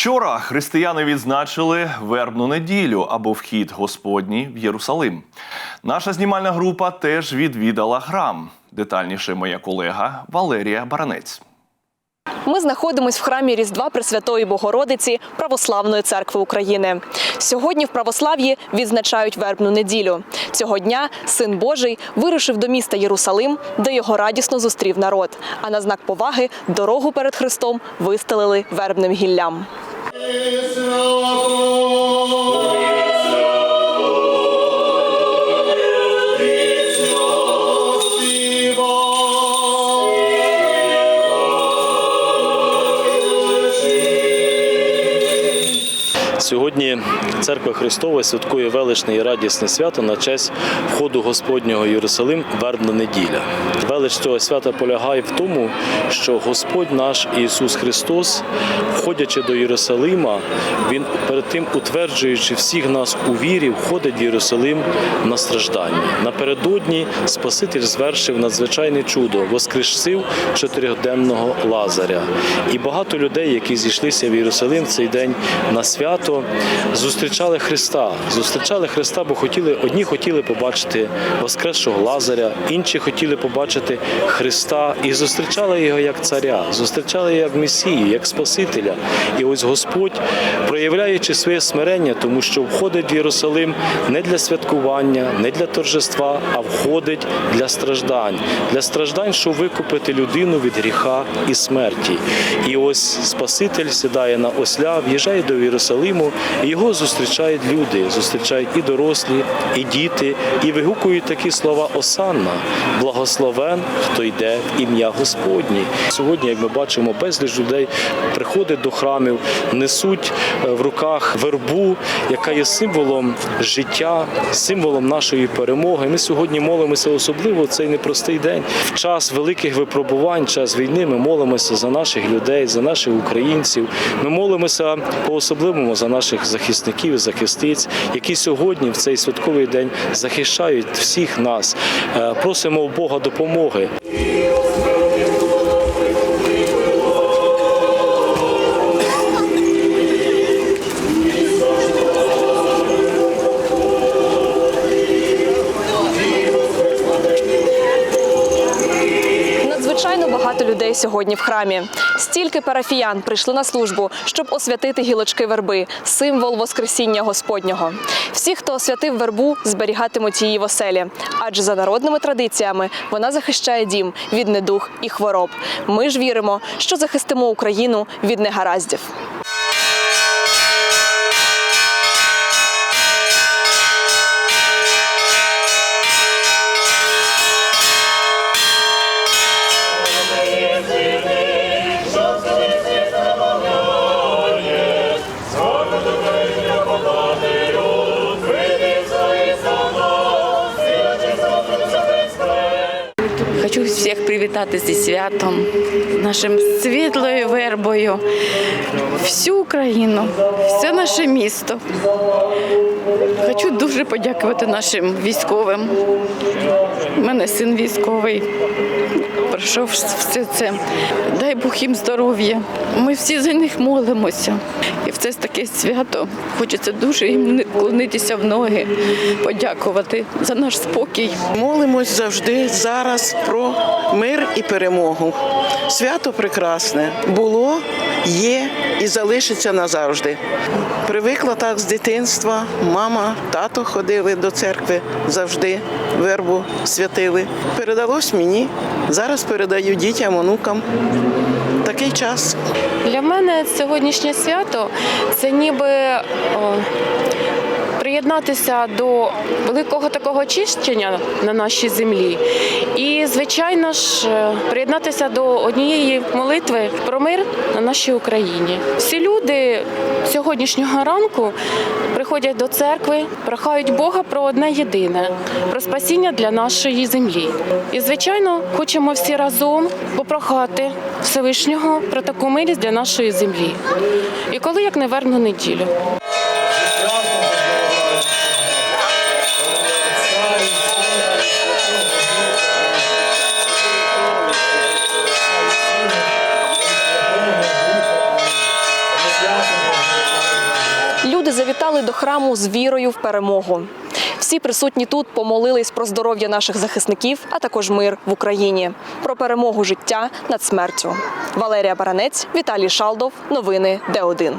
Вчора християни відзначили вербну неділю або вхід Господній в Єрусалим. Наша знімальна група теж відвідала храм. Детальніше моя колега Валерія Баранець. Ми знаходимось в храмі Різдва Пресвятої Богородиці Православної церкви України. Сьогодні в православ'ї відзначають вербну неділю. Цього дня син Божий вирушив до міста Єрусалим, де його радісно зустрів народ. А на знак поваги дорогу перед Христом вистелили вербним гіллям. Слава Сьогодні церква Христова святкує величне і радісне свято на честь входу Господнього Єрусалим вербна неділя. Велич цього свята полягає в тому, що Господь наш Ісус Христос, входячи до Єрусалима, Він перед тим утверджуючи всіх нас у вірі, входить в Єрусалим на страждання. Напередодні Спаситель звершив надзвичайне чудо, воскресив чотирьохденного Лазаря. І багато людей, які зійшлися в Єрусалим в цей день на свято, зустрічали Христа. Зустрічали Христа, бо хотіли одні хотіли побачити воскресшого Лазаря, інші хотіли побачити Христа і зустрічали його як царя, зустрічали його як Месію, як Спасителя. І ось Господь, проявляючи своє смирення, тому що входить в Єрусалим не для святкування, не для торжества, а входить для страждань, для страждань, щоб викупити людину від гріха і смерті. І ось Спаситель сідає на осля, в'їжджає до Єрусалиму, і його зустрічають люди, зустрічають і дорослі, і діти, і вигукують такі слова Осанна, благословен, хто йде в ім'я Господнє. Сьогодні, як ми бачимо, безліч людей приходить до храмів, несуть е, в руках вербу, яка є символом життя, символом нашої перемоги. Ми сьогодні молимося особливо в цей непростий день. В час великих випробувань, час війни, ми молимося за наших людей, за наших українців. Ми молимося по особливому за наших захисників і захисниць, які сьогодні в цей святковий день захищають всіх нас. Е, Просимо у Бога допомоги. Надзвичайно багато людей сьогодні в храмі. Стільки парафіян прийшли на службу, щоб освятити гілочки верби, символ Воскресіння Господнього. Всі, хто освятив вербу, зберігатимуть її в оселі, адже за народними традиціями вона захищає дім від недух і хвороб. Ми ж віримо, що захистимо Україну від негараздів. Привітати зі святом, нашим світлою вербою, всю Україну, все наше місто. Хочу дуже подякувати нашим військовим. У мене син військовий. Пройшов все це. Дай Бог їм здоров'я. Ми всі за них молимося. І в це таке свято. Хочеться дуже їм клонитися в ноги, подякувати за наш спокій. Молимось завжди зараз про мир і перемогу. Свято прекрасне було, є і залишиться назавжди. Привикла так з дитинства. Мама, тато ходили до церкви завжди, вербу святили. Передалось мені. Зараз передаю дітям, онукам. Такий час. Для мене сьогоднішнє свято це ніби о, приєднатися до великого такого очищення на нашій землі. І, звичайно ж, е, приєднатися до однієї молитви про мир на нашій Україні. Всі люди сьогоднішнього ранку приходять до церкви, прохають Бога про одне єдине про спасіння для нашої землі. І, звичайно, хочемо всі разом попрохати Всевишнього про таку милість для нашої землі. І коли як не верну неділю. Завітали до храму з вірою в перемогу. Всі присутні тут помолились про здоров'я наших захисників, а також мир в Україні, про перемогу життя над смертю. Валерія Баранець, Віталій Шалдов. Новини Д1.